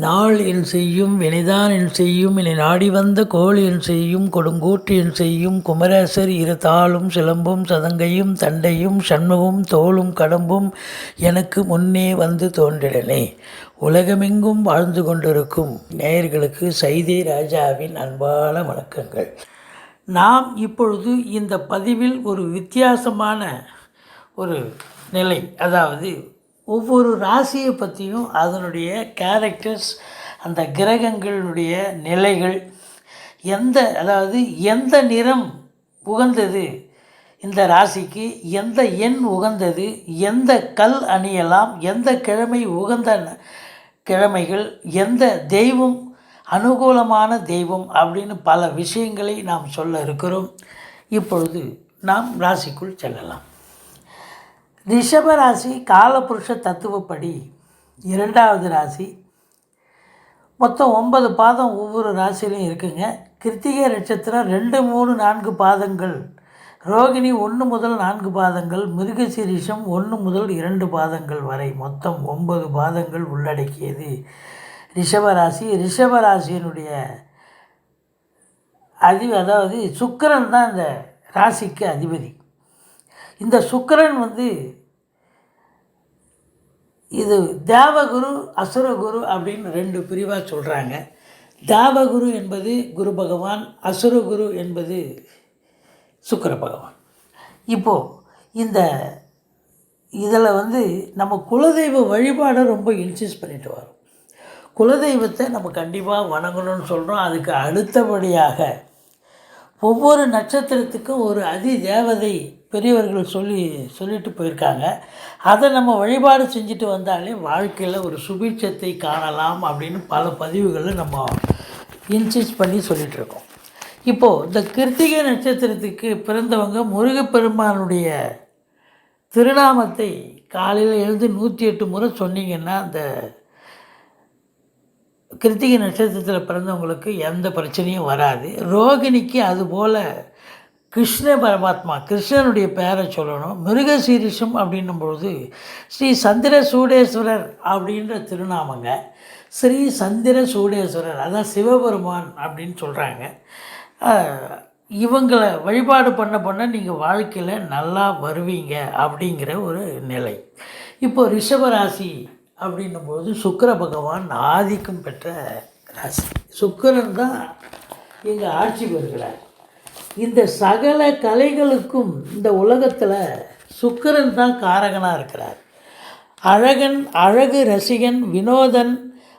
நாள் என் செய்யும் வினைதான் என் செய்யும் என்னை நாடி வந்த கோள் என் செய்யும் கொடுங்கூற்று என் செய்யும் குமரேசர் இரு தாளும் சிலம்பும் சதங்கையும் தண்டையும் சண்முகம் தோளும் கடம்பும் எனக்கு முன்னே வந்து தோன்றிடனே. உலகமெங்கும் வாழ்ந்து கொண்டிருக்கும் நேயர்களுக்கு சைதை ராஜாவின் அன்பான வணக்கங்கள். நாம் இப்பொழுது இந்த பதிவில் ஒரு வித்தியாசமான ஒரு நிலை. அதாவது ஒவ்வொரு ராசியை பற்றியும் அதனுடைய கேரக்டர்ஸ் அந்த கிரகங்களுடைய நிலைகள் எந்த அதாவது எந்த நிறம் உகந்தது? இந்த ராசிக்கு எந்த எண் உகந்தது? எந்த கல் அணியலாம்? எந்த கிழமை உகந்த ந- கிழமைகள்? எந்த தெய்வம் அனுகூலமான தெய்வம்? அப்படின்னு பல விஷயங்களை நாம் சொல்ல இருக்கிறோம். இப்பொழுது நாம் ராசிக்குள் செல்லலாம். ரிஷபராசி காலபுருஷ தத்துவப்படி இரண்டாவது ராசி. மொத்தம் ஒன்பது பாதம் ஒவ்வொரு ராசிலையும் இருக்குங்க. கிருத்திகை நட்சத்திரம் ரெண்டு மூணு நான்கு பாதங்கள். ரோகிணி ஒன்று முதல் நான்கு பாதங்கள். மிருகசீரிஷம் ஒன்று முதல் இரண்டு பாதங்கள் வரை மொத்தம் ஒன்பது பாதங்கள் உள்ளடக்கியது. ரிஷபராசி ரிஷபராசியினுடைய அதி அதாவது சுக்கரன் தான் இந்த ராசிக்கு அதிபதி. இந்த சுக்கரன் வந்து இது தேவகுரு அசுரகுரு அப்படின்னு ரெண்டு பிரிவாக சொல்கிறாங்க தேவகுரு என்பது குரு பகவான் அசுரகுரு என்பது சுக்கர பகவான். இப்போது இந்த இதில் வந்து நம்ம குலதெய்வ வழிபாடை ரொம்ப இன்சிஸ் பண்ணிட்டு வரோம். குலதெய்வத்தை நம்ம கண்டிப்பாக வணங்கணும்னு சொல்கிறோம் அதுக்கு அடுத்தபடியாக ஒவ்வொரு நட்சத்திரத்துக்கும் ஒரு அதி தேவதை பெரியவர்கள் சொல்லி சொல்லிட்டு போயிருக்காங்க. அதை நம்ம வழிபாடு செஞ்சுட்டு வந்தாலே வாழ்க்கையில் ஒரு சுபீட்சத்தை காணலாம் அப்படின்னு பல பதிவுகளில் நம்ம இன்சிஸ்ட் பண்ணி சொல்லிகிட்ருக்கோம் இப்போது இந்த கிருத்திகை நட்சத்திரத்துக்கு பிறந்தவங்க முருகப்பெருமானுடைய திருநாமத்தை காலையில் எழுந்து நூற்றி எட்டு முறை சொன்னீங்கன்னா அந்த கிருத்திகை நட்சத்திரத்தில் பிறந்தவங்களுக்கு எந்த பிரச்சனையும் வராது. ரோகிணிக்கு அதுபோல் கிருஷ்ண பரமாத்மா கிருஷ்ணனுடைய பெயரை சொல்லணும். மிருகசீரிஷம் அப்படின்னும் பொழுது ஸ்ரீ சந்திர சூடேஸ்வரர் அப்படின்ற திருநாமங்க ஸ்ரீ சந்திர சூடேஸ்வரர் அதான் சிவபெருமான் அப்படின்னு சொல்கிறாங்க இவங்களை வழிபாடு பண்ண பண்ண நீங்கள் வாழ்க்கையில் நல்லா வருவீங்க அப்படிங்கிற ஒரு நிலை. இப்போ ரிஷபராசி அப்படின்னும்போது சுக்கிர பகவான் ஆதிக்கம் பெற்ற ராசி. சுக்கிரன் தான் இங்கே ஆட்சி பெறுகிறார். இந்த சகல கலைகளுக்கும் இந்த உலகத்தில் சுக்கிரன் தான் காரகனாக இருக்கிறார். அழகன் அழகு ரசிகன் வினோதன்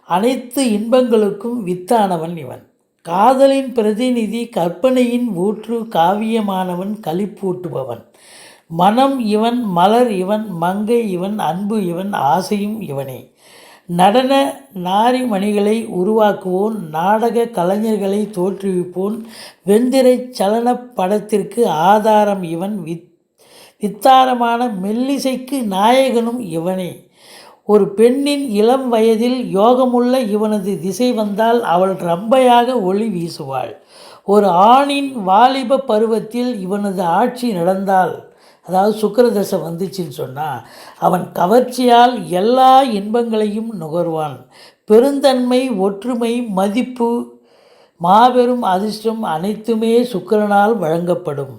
அனைத்து இன்பங்களுக்கும் வித்தானவன் இவன். காதலின் பிரதிநிதி கற்பனையின் ஊற்று காவியமானவன் களிப்பூட்டுபவன். மனம் இவன் மலர் இவன் மங்கை இவன் அன்பு இவன் ஆசையும் இவனே. நடன நாரிமணிகளை உருவாக்குவோன் நாடக கலைஞர்களை தோற்றுவிப்போன் வெந்திரை சலன படத்திற்கு ஆதாரம் இவன் வித் வித்தாரமான மெல்லிசைக்கு நாயகனும் இவனே. ஒரு பெண்ணின் இளம் வயதில் யோகமுள்ள இவனது திசை வந்தால் அவள் ரம்பையாக ஒளி வீசுவாள். ஒரு ஆணின் வாலிப பருவத்தில் இவனது ஆட்சி நடந்தால் அதாவது சுக்கிரதசை வந்துச்சுன்னு சொன்னால் அவன் கவர்ச்சியால் எல்லா இன்பங்களையும் நுகர்வான். பெருந்தன்மை ஒற்றுமை மதிப்பு மாபெரும் அதிர்ஷ்டம் அனைத்துமே சுக்கிரனால் வழங்கப்படும்.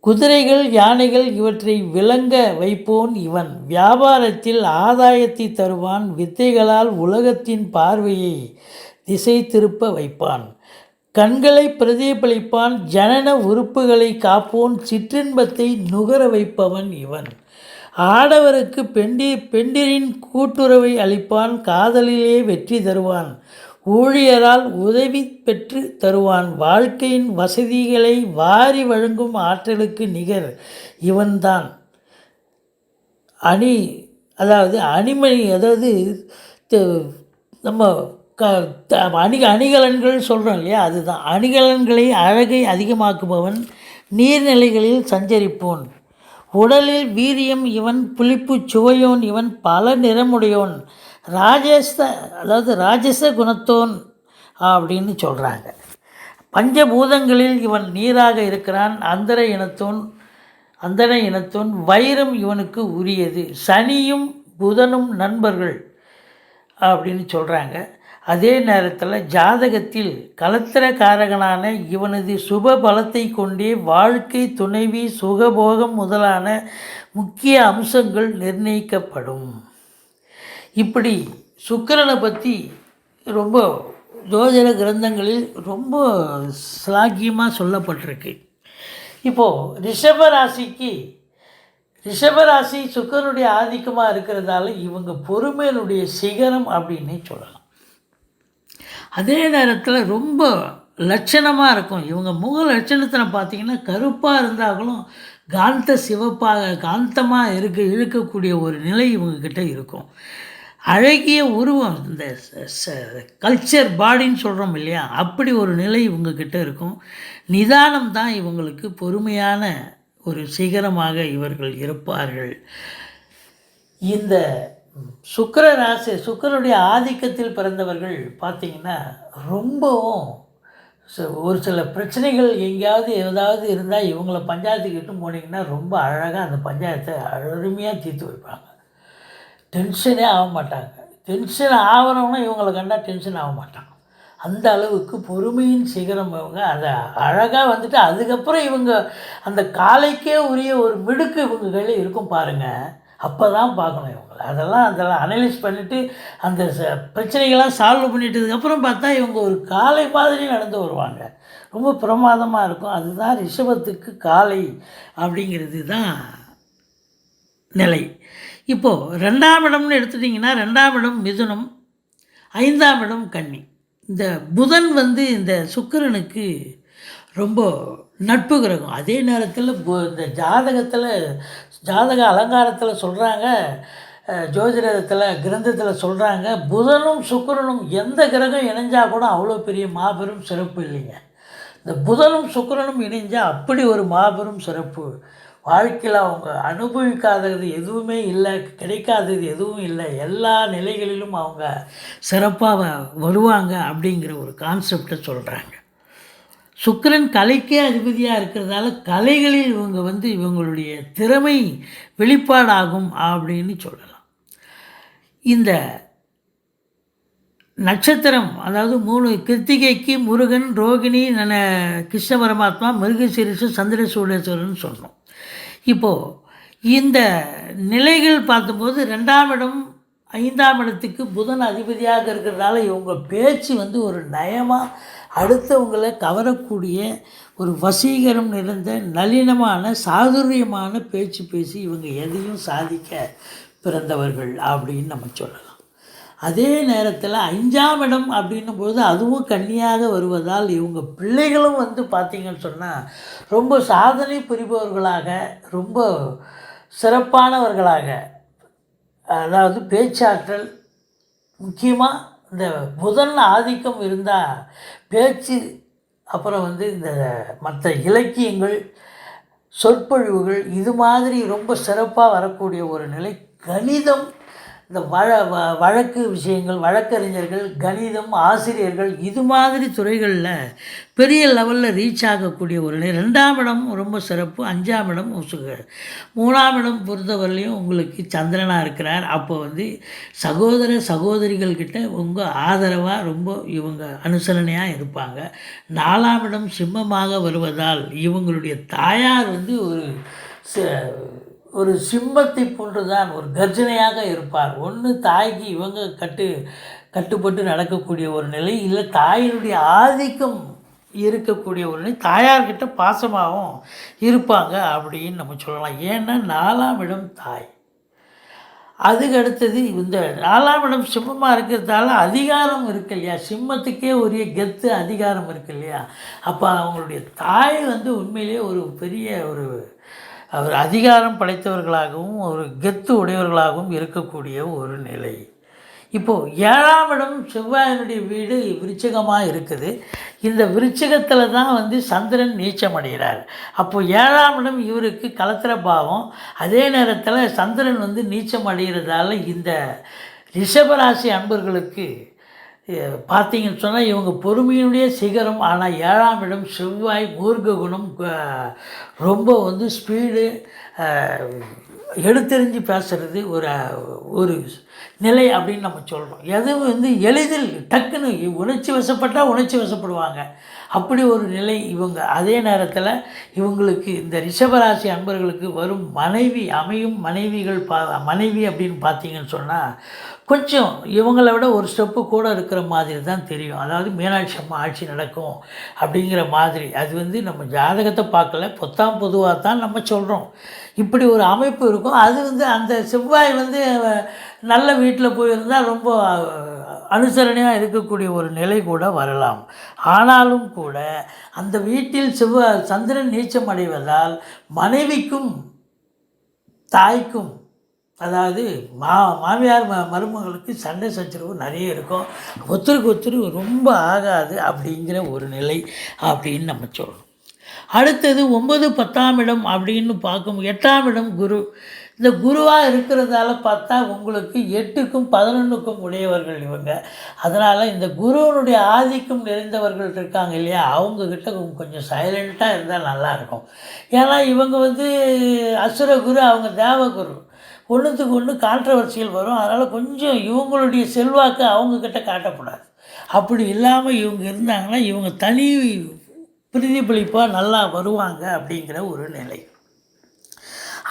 குதிரைகள் யானைகள் இவற்றை விளங்க வைப்போன் இவன். வியாபாரத்தில் ஆதாயத்தை தருவான் வித்தைகளால் உலகத்தின் பார்வையை திசை திருப்ப வைப்பான். கண்களை பிரதிபலிப்பான் ஜனன உறுப்புகளை காப்போன் சிற்றின்பத்தை நுகர வைப்பவன் இவன். ஆடவருக்கு பெண்டி பெண்டிரின் கூட்டுறவை அளிப்பான் காதலிலே வெற்றி தருவான். ஊழியரால் உதவி பெற்று தருவான். வாழ்க்கையின் வசதிகளை வாரி வழங்கும் ஆற்றலுக்கு நிகர் இவன்தான். அணி அதாவது அணிமணி அதாவது நம்ம க த- அணிக அணிகலன்கள் சொல்கிறோம் இல்லையா? அதுதான். அணிகலன்களை அழகை அதிகமாக்குபவன் நீர்நிலைகளில் சஞ்சரிப்போன். உடலில் வீரியம் இவன் புளிப்புச் சுவையோன் இவன் பல நிறமுடையோன். ராஜச அதாவது ராஜச குணத்தோன் அப்படின்னு சொல்கிறாங்க பஞ்சபூதங்களில் இவன் நீராக இருக்கிறான் அந்தர இனத்தோன் அந்தர இனத்தோன் வைரம் இவனுக்கு உரியது. சனியும் புதனும் நண்பர்கள் அப்படின்னு சொல்கிறாங்க அதே நேரத்தில் ஜாதகத்தில் கலத்திரக்காரகனான இவனது சுப பலத்தை கொண்டே வாழ்க்கை துணைவி சுகபோகம் முதலான முக்கிய அம்சங்கள் நிர்ணயிக்கப்படும். இப்படி சுக்கிரனை பற்றி ரொம்ப ஜோதிட கிரந்தங்களில் ரொம்ப ஸ்லாக்கியமாக சொல்லப்பட்டிருக்கு. இப்போது ரிஷபராசிக்கு ரிஷபராசி சுக்கரனுடைய ஆதிக்கமாக இருக்கிறதால இவங்க பொறுமையினுடைய சிகரம் அப்படின்னு சொல்லலாம். அதே நேரத்தில் ரொம்ப லட்சணமாக இருக்கும். இவங்க முக லட்சணத்தில் பார்த்தீங்கன்னா கருப்பாக இருந்தாலும் காந்த சிவப்பாக காந்தமாக இருக்க இழுக்கக்கூடிய ஒரு நிலை இவங்கக்கிட்ட இருக்கும். அழகிய உருவம் இந்த கல்ச்சர் பாடின்னு சொல்கிறோம் இல்லையா? அப்படி ஒரு நிலை இவங்கக்கிட்ட இருக்கும். நிதானம் தான் இவங்களுக்கு பொறுமையான ஒரு சிகரமாக இவர்கள் இருப்பார்கள். இந்த சுக்கர ராசி சுக்கிரனுடைய ஆதிக்கத்தில் பிறந்தவர்கள் பார்த்தீங்கன்னா ரொம்பவும் ச- ஒரு சில பிரச்சனைகள் எங்கேயாவது ஏதாவது இருந்தால் இவங்கள பஞ்சாயத்துக்கிட்டு போனீங்கன்னா ரொம்ப அழகாக அந்த பஞ்சாயத்தை அருமையாக தீர்த்து வைப்பாங்க. டென்ஷனே ஆக மாட்டாங்க. டென்ஷன் ஆகிறவங்க இவங்களை கண்டால் டென்ஷன் ஆக மாட்டாங்க அந்த அளவுக்கு பொறுமையின் சிகரம் இவங்க. அதை அழகாக வந்துட்டு அதுக்கப்புறம் இவங்க அந்த காலைக்கே உரிய ஒரு மிடுக்கு இவங்க கையில் இருக்கும் பாருங்கள் அப்போ தான் பார்க்கணும் இவங்களை. அதெல்லாம் அதெல்லாம் அனலைஸ் பண்ணிவிட்டு அந்த ச- பிரச்சனைகள்லாம் சால்வ் பண்ணிட்டதுக்கப்புறம் பார்த்தா இவங்க ஒரு காலை மாதிரி நடந்து வருவாங்க. ரொம்ப பிரமாதமாக இருக்கும். அதுதான் ரிஷபத்துக்கு காலை அப்படிங்கிறது தான் நிலை. இப்போது ரெண்டாம் இடம்னு எடுத்துட்டிங்கன்னா ரெண்டாம் இடம் மிதுனம் ஐந்தாம் இடம் கன்னி. இந்த புதன் வந்து இந்த சுக்கரனுக்கு ரொம்ப நட்பு கிரகம். அதே நேரத்தில் இந்த ஜாதகத்தில் ஜாதக அலங்காரத்தில் சொல்கிறாங்க ஜோதிடத்தில் கிரந்தத்தில் சொல்கிறாங்க புதனும் சுக்கரனும் எந்த கிரகம் இணைஞ்சால் கூட அவ்வளோ பெரிய மாபெரும் சிறப்பு இல்லைங்க. இந்த புதனும் சுக்கரனும் இணைஞ்சால் அப்படி ஒரு மாபெரும் சிறப்பு. வாழ்க்கையில் அவங்க அனுபவிக்காதது எதுவுமே இல்லை கிடைக்காதது எதுவும் இல்லை. எல்லா நிலைகளிலும் அவங்க சிறப்பாக வருவாங்க அப்படிங்கிற ஒரு கான்செப்டை சொல்கிறாங்க சுக்கரன் கலைக்கே அதிபதியாக இருக்கிறதால கலைகளில் இவங்க வந்து இவங்களுடைய திறமை வெளிப்பாடாகும் அப்படின்னு சொல்லலாம். இந்த நட்சத்திரம் அதாவது மூணு கிருத்திகைக்கு முருகன் ரோகிணி நன கிருஷ்ண பரமாத்மா மிருகசீரிசு சந்திர சூடேஸ்வரன் சொன்னோம். இப்போது இந்த நிலைகள் பார்த்தபோது ரெண்டாம் இடம் ஐந்தாம் இடத்துக்கு புதன் அதிபதியாக இருக்கிறதால இவங்க பேச்சு வந்து ஒரு நயமாக அடுத்தவங்களை கவரக்கூடிய ஒரு வசீகரம் நிறைந்த நளினமான சாதுரியமான பேச்சு பேசி இவங்க எதையும் சாதிக்க பிறந்தவர்கள் அப்படின்னு நம்ம சொல்லலாம். அதே நேரத்தில் அஞ்சாம் இடம் அப்படின்னும் போது அதுவும் கன்னியாக வருவதால் இவங்க பிள்ளைகளும் வந்து பார்த்திங்கன்னு சொன்னால் ரொம்ப சாதனை புரிபவர்களாக ரொம்ப சிறப்பானவர்களாக அதாவது பேச்சாற்றல் முக்கியமாக இந்த புதன் ஆதிக்கம் இருந்தால் பேச்சு அப்புறம் வந்து இந்த மற்ற இலக்கியங்கள் சொற்பொழிவுகள் இது மாதிரி ரொம்ப சிறப்பாக வரக்கூடிய ஒரு நிலை கணிதம் இந்த வழ வ- வழக்கு விஷயங்கள் வழக்கறிஞர்கள் கணிதம் ஆசிரியர்கள் இது மாதிரி துறைகளில் பெரிய லெவலில் ரீச் ஆகக்கூடிய ஒரு நிலை. ரெண்டாம் இடம் ரொம்ப சிறப்பு அஞ்சாம் இடம் சுகர் மூணாம் இடம் பொறுத்தவரையிலையும் உங்களுக்கு சந்திரனாக இருக்கிறார். அப்போ வந்து சகோதர சகோதரிகள் கிட்ட உங்கள் ஆதரவாக ரொம்ப இவங்க அனுசரணையாக இருப்பாங்க. நாலாம் இடம் சிம்மமாக வருவதால் இவங்களுடைய தாயார் வந்து ஒரு ச- ஒரு சிம்மத்தை போன்றுதான் ஒரு கர்ஜனையாக இருப்பார். ஒன்று தாய்க்கு இவங்க கட்டு கட்டுப்பட்டு நடக்கக்கூடிய ஒரு நிலை இல்லை தாயினுடைய ஆதிக்கம் இருக்கக்கூடிய ஒரு நிலை தாயார்கிட்ட பாசமாகவும் இருப்பாங்க அப்படின்னு நம்ம சொல்லலாம். ஏன்னா நாலாம் இடம் தாய். அதுக்கு அடுத்தது இந்த நாலாம் இடம் சிம்மமாக இருக்கிறதால அதிகாரம் இருக்கு இல்லையா? சிம்மத்துக்கே உரிய கெத்து அதிகாரம் இருக்கு இல்லையா? அப்போ அவங்களுடைய தாய் வந்து உண்மையிலேயே ஒரு பெரிய ஒரு அவர் அதிகாரம் படைத்தவர்களாகவும் ஒரு கெத்து உடையவர்களாகவும் இருக்கக்கூடிய ஒரு நிலை. இப்போது ஏழாம் இடம் செவ்வாயினுடைய வீடு விருச்சகமாக இருக்குது. இந்த விருச்சகத்தில் தான் வந்து சந்திரன் நீச்சம் அடைகிறார். அப்போது ஏழாம் இடம் இவருக்கு கலத்திர பாவம். அதே நேரத்தில் சந்திரன் வந்து நீச்சம் அடைகிறதால இந்த ரிஷபராசி அன்பர்களுக்கு பார்த்தீங்கன்னு சொன்னால் இவங்க பொறுமையினுடைய சிகரம் ஆனால் ஏழாம் இடம் செவ்வாய் மூர்க்க குணம் ரொம்ப வந்து ஸ்பீடு எடுத்தெறிஞ்சு பேசுகிறது ஒரு ஒரு நிலை அப்படின்னு நம்ம சொல்கிறோம் எதுவும் வந்து எளிதில் டக்குன்னு உணர்ச்சி வசப்பட்டால் உணர்ச்சி வசப்படுவாங்க. அப்படி ஒரு நிலை இவங்க அதே நேரத்தில் இவங்களுக்கு இந்த ரிஷபராசி அன்பர்களுக்கு வரும் மனைவி அமையும் மனைவிகள் பா மனைவி அப்படின்னு பார்த்தீங்கன்னு சொன்னால் கொஞ்சம் இவங்களை விட ஒரு ஸ்டெப்பு கூட இருக்கிற மாதிரி தான் தெரியும். அதாவது மீனாட்சி அம்மா ஆட்சி நடக்கும் அப்படிங்கிற மாதிரி. அது வந்து நம்ம ஜாதகத்தை பார்க்கல. பொத்தாம் பொதுவாக தான் நம்ம சொல்கிறோம் இப்படி ஒரு அமைப்பு இருக்கும். அது வந்து அந்த செவ்வாய் வந்து நல்ல வீட்டில் போயிருந்தால் ரொம்ப அனுசரணையாக இருக்கக்கூடிய ஒரு நிலை கூட வரலாம். ஆனாலும் கூட அந்த வீட்டில் செவ்வ சந்திரன் நீச்சம் அடைவதால் மனைவிக்கும் தாய்க்கும் அதாவது மா மாமியார் ம மருமகளுக்கு சண்டை சச்சரவு நிறைய இருக்கும். ஒத்தருக்கு ஒருத்தர் ரொம்ப ஆகாது அப்படிங்கிற ஒரு நிலை அப்படின்னு நம்ம சொல்லணும். அடுத்தது ஒம்பது பத்தாம் இடம் அப்படின்னு பார்க்கும் எட்டாம் இடம் குரு. இந்த குருவாக இருக்கிறதால பார்த்தா உங்களுக்கு எட்டுக்கும் பதினொன்றுக்கும் உடையவர்கள் இவங்க. அதனால் இந்த குருவனுடைய ஆதிக்கம் நிறைந்தவர்கள் இருக்காங்க இல்லையா அவங்கக்கிட்ட கொஞ்சம் சைலண்ட்டாக இருந்தால் நல்லாயிருக்கும் ஏன்னா இவங்க வந்து அசுர குரு அவங்க தேவகுரு ஒன்றுத்துக்கு ஒன்று கான்ட்ரவர்சியல் வரும். அதனால் கொஞ்சம் இவங்களுடைய செல்வாக்கு அவங்கக்கிட்ட காட்டக்கூடாது அப்படி இல்லாமல் இவங்க இருந்தாங்கன்னா இவங்க தனி பிரதிபலிப்பாக நல்லா வருவாங்க அப்படிங்கிற ஒரு நிலை.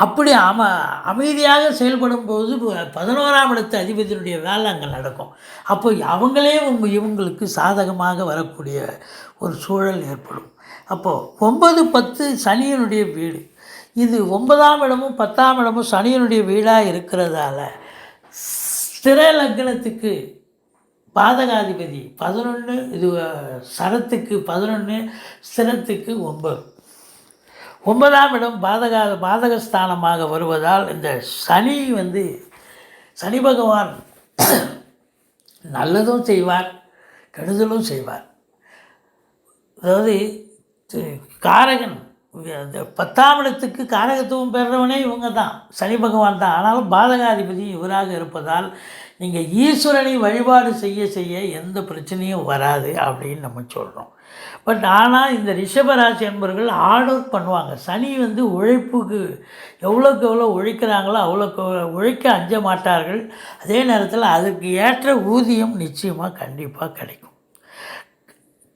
அப்படி அம அமைதியாக செயல்படும் போது பதினோராம் இடத்து அதிபதியினுடைய வேலை அங்கே நடக்கும். அப்போ அவங்களே உங்க இவங்களுக்கு சாதகமாக வரக்கூடிய ஒரு சூழல் ஏற்படும். அப்போது ஒன்பது பத்து சனியனுடைய வீடு. இது ஒன்பதாம் இடமும் பத்தாம் இடமும் சனியனுடைய வீடாக இருக்கிறதால ஸ்திர லக்னத்துக்கு பாதகாதிபதி பதினொன்று இது சரத்துக்கு பதினொன்று ஸ்திரத்துக்கு ஒன்பது. ஒன்பதாம் இடம் பாதகா பாதகஸ்தானமாக வருவதால் இந்த சனி வந்து சனி பகவான் நல்லதும் செய்வார் கெடுதலும் செய்வார். அதாவது காரகன் அந்த பத்தாம் இடத்துக்கு காரகத்துவம் பெறுறவனே இவங்க தான் சனி பகவான் தான். ஆனாலும் பாதகாதிபதி இவராக இருப்பதால் நீங்கள் ஈஸ்வரனை வழிபாடு செய்ய செய்ய எந்த பிரச்சனையும் வராது அப்படின்னு நம்ம சொல்கிறோம் பட் ஆனால் இந்த ரிஷபராசி என்பவர்கள் ஹார்ட் ஒர்க் பண்ணுவாங்க. சனி வந்து உழைப்புக்கு எவ்வளோக்கு எவ்வளோ உழைக்கிறாங்களோ அவ்வளோக்கு உழைக்க அஞ்ச மாட்டார்கள். அதே நேரத்தில் அதுக்கு ஏற்ற ஊதியம் நிச்சயமாக கண்டிப்பாக கிடைக்கும்.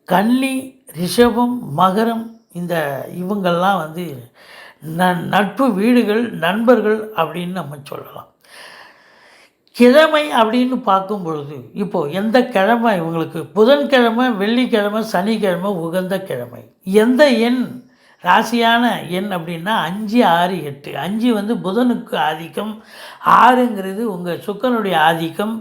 கன்னி ரிஷபம் மகரம் இந்த இவங்கெல்லாம் வந்து ந நட்பு வீடுகள் நண்பர்கள் அப்படின்னு நம்ம சொல்லலாம். கிழமை அப்படின்னு பார்க்கும் பொழுது இப்போது எந்த கிழமை இவங்களுக்கு? புதன்கிழமை வெள்ளிக்கிழமை சனிக்கிழமை உகந்த கிழமை. எந்த எண்? ராசியான எண் அப்படின்னா அஞ்சு ஆறு எட்டு. அஞ்சு வந்து புதனுக்கு ஆதிக்கம் ஆறுங்கிறது உங்கள் சுக்கனுடைய ஆதிக்கம்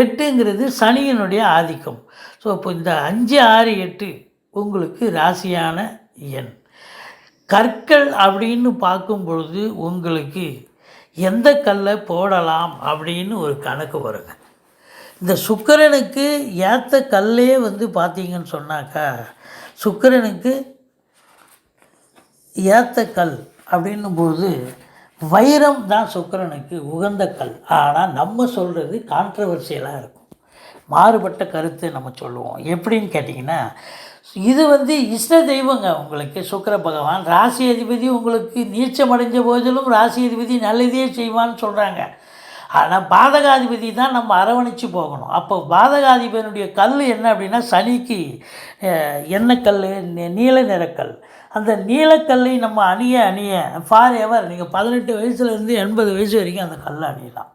எட்டுங்கிறது சனியினுடைய ஆதிக்கம். ஸோ இப்போ இந்த அஞ்சு ஆறு எட்டு உங்களுக்கு ராசியான எண். கற்கள் அப்படின்னு பார்க்கும் பொழுது உங்களுக்கு எந்த கல்லை போடலாம் அப்படின்னு ஒரு கணக்கு வருங்க. இந்த சுக்கிரனுக்கு ஏற்ற கல்லே வந்து பார்த்தீங்கன்னு சொன்னாக்கா சுக்கிரனுக்கு ஏற்ற கல் அப்படின்னும்போது வைரம் தான் சுக்கிரனுக்கு உகந்த கல். ஆனால் நம்ம சொல்கிறது கான்ட்ரவர்சியலாக இருக்கும். மாறுபட்ட கருத்து நம்ம சொல்லுவோம். எப்படின்னு கேட்டிங்கன்னா இது வந்து இஷ்ட தெய்வங்க உங்களுக்கு. சுக்கிர பகவான் ராசி அதிபதி உங்களுக்கு நீச்சம் அடைஞ்ச போதிலும் ராசி அதிபதி நல்லதே செய்வான்னு சொல்கிறாங்க ஆனால் பாதகாதிபதி தான் நம்ம அரவணைச்சு போகணும். அப்போ பாதகாதிபதியினுடைய கல் என்ன அப்படின்னா சனிக்கு எண்ணெய் கல் நீல நிறக்கல். அந்த நீலக்கல்லை நம்ம அணிய அணிய ஃபார் எவர் நீங்கள் பதினெட்டு வயசுலேருந்து எண்பது வயசு வரைக்கும் அந்த கல் அணியலாம்.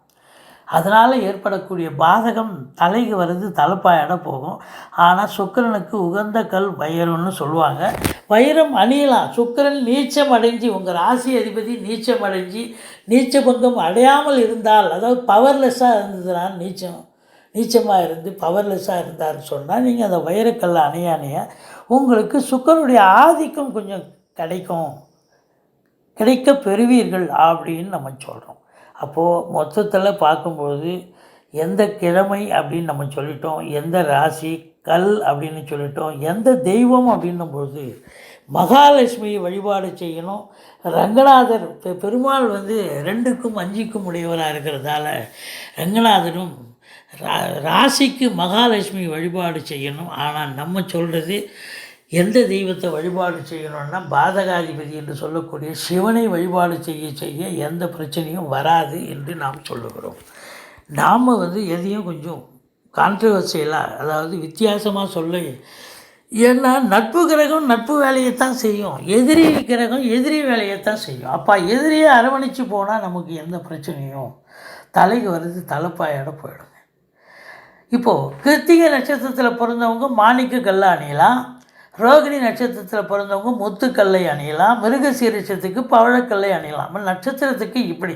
அதனால் ஏற்படக்கூடிய பாதகம் தலைக்கு வருது தலைப்பாயிட போகும். ஆனால் சுக்கிரனுக்கு உகந்த கல் வைரம்னு சொல்லுவாங்க. வைரம் அணியலாம் சுக்கிரன் நீச்சம் அடைஞ்சு உங்கள் ராசி அதிபதி நீச்சம் அடைஞ்சு நீச்ச பங்கம் அடையாமல் இருந்தால் அதாவது பவர்லெஸ்ஸாக இருந்ததுனா நீச்சம் நீச்சமாக இருந்து பவர்லெஸ்ஸாக இருந்தாருன்னு சொன்னால் நீங்கள் அந்த வைரக்கல்லை அணைய அணைய உங்களுக்கு சுக்கரனுடைய ஆதிக்கம் கொஞ்சம் கிடைக்கும். கிடைக்க பெறுவீர்கள் அப்படின்னு நம்ம சொல்கிறோம் அப்போது மொத்தத்தில் பார்க்கும்போது எந்த கிழமை அப்படின்னு நம்ம சொல்லிட்டோம் எந்த ராசி கல் அப்படின்னு சொல்லிட்டோம் எந்த தெய்வம் அப்படின்னும் பொழுது மகாலட்சுமியை வழிபாடு செய்யணும். ரங்கநாதர் பெ- பெருமாள் வந்து ரெண்டுக்கும் அஞ்சுக்கும் உடையவராக இருக்கிறதால ரங்கநாதரும் ரா ராசிக்கு மகாலட்சுமி வழிபாடு செய்யணும். ஆனால் நம்ம சொல்கிறது எந்த தெய்வத்தை வழிபாடு செய்யணும்னா பாதகாதிபதி என்று சொல்லக்கூடிய சிவனை வழிபாடு செய்ய செய்ய எந்த பிரச்சனையும் வராது என்று நாம் சொல்லுகிறோம். நாம் வந்து எதையும் கொஞ்சம் கான்ட்ரவர்சியலாக அதாவது வித்தியாசமாக சொல்ல ஏன்னா நட்பு கிரகம் நட்பு வேலையைத்தான் செய்யும். எதிரி கிரகம் எதிரி வேலையைத்தான் செய்யும். அப்போ எதிரியை அரவணைச்சு போனால் நமக்கு எந்த பிரச்சனையும் தலைக்கு வருது தலைப்பாயோட போயிடுங்க. இப்போது கிருத்திகை நட்சத்திரத்தில் பிறந்தவங்க மாணிக்க கல்லா அணியலாம் ரோகிணி நட்சத்திரத்தில் பிறந்தவங்க முத்துக்கல்லை அணியலாம் மிருகசீரிஷத்துக்கு பவழக்கல்லை அணியலாம். நட்சத்திரத்துக்கு இப்படி.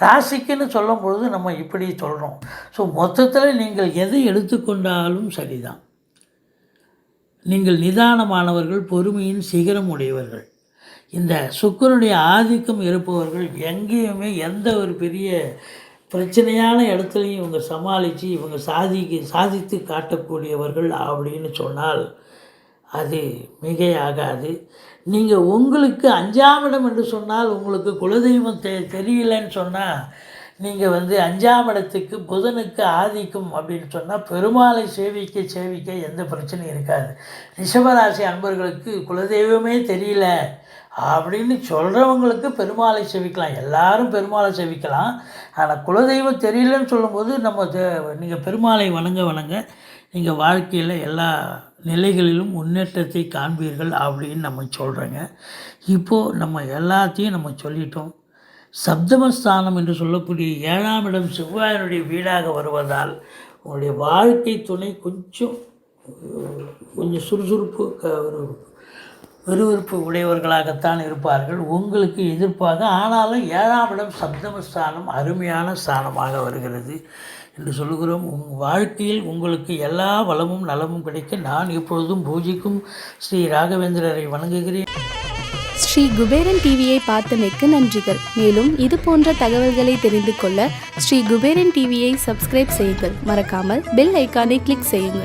ராசிக்குன்னு சொல்லும் பொழுது நம்ம இப்படி சொல்கிறோம் ஸோ மொத்தத்தில் நீங்கள் எதை எடுத்துக்கொண்டாலும் சரிதான். நீங்கள் நிதானமானவர்கள் பொறுமையின் சிகரம் உடையவர்கள். இந்த சுக்கரனுடைய ஆதிக்கம் இருப்பவர்கள் எங்கேயுமே எந்த ஒரு பெரிய பிரச்சனையான இடத்துலையும் இவங்க சமாளித்து இவங்க சாதிக்கு சாதித்து காட்டக்கூடியவர்கள் அப்படின்னு சொன்னால் அது மிகையாகாது. நீங்கள் உங்களுக்கு அஞ்சாம் இடம் என்று சொன்னால் உங்களுக்கு குலதெய்வம் தெ தெரியலன்னு சொன்னால் நீங்கள் வந்து அஞ்சாம் இடத்துக்கு புதனுக்கு ஆதிக்கம் அப்படின்னு சொன்னால் பெருமாளை சேவிக்க சேவிக்க எந்த பிரச்சனையும் இருக்காது. ரிஷபராசி அன்பர்களுக்கு குலதெய்வமே தெரியல அப்படின்னு சொல்கிறவங்களுக்கு பெருமாளை சேவிக்கலாம். எல்லாரும் பெருமாளை சேவிக்கலாம். ஆனால் குலதெய்வம் தெரியலன்னு சொல்லும்போது நம்ம நீங்கள் பெருமாளை வணங்க வணங்க நீங்கள் வாழ்க்கையில் எல்லா நிலைகளிலும் முன்னேற்றத்தை காண்பீர்கள் அப்படின்னு நம்ம சொல்கிறோங்க இப்போது நம்ம எல்லாத்தையும் நம்ம சொல்லிட்டோம். சப்தமஸ்தானம் என்று சொல்லக்கூடிய ஏழாம் இடம் செவ்வாயினுடைய வீடாக வருவதால் உங்களுடைய வாழ்க்கை துணை கொஞ்சம் கொஞ்சம் சுறுசுறுப்பு ஒரு விறுவிறுப்பு உடையவர்களாகத்தான் இருப்பார்கள். உங்களுக்கு எதிர்ப்பாக ஆனாலும் ஏழாம் இடம் சப்தமஸ்தானம் அருமையான ஸ்தானமாக வருகிறது. என்று சொல்லுகிறோம். உங் வாழ்க்கையில் உங்களுக்கு எல்லா வளமும் நலமும் கிடைக்க நான் எப்பொழுதும் பூஜிக்கும் ஸ்ரீ ராகவேந்திரரை வணங்குகிறேன். ஸ்ரீ குபேரன் டிவியை பார்த்தமைக்கு நன்றிகள். மேலும் இது போன்ற தகவல்களை தெரிந்து கொள்ள ஸ்ரீ குபேரன் டிவியை சப்ஸ்கிரைப் செய்யுங்கள். மறக்காமல் பெல் ஐக்கானை கிளிக் செய்யுங்கள்.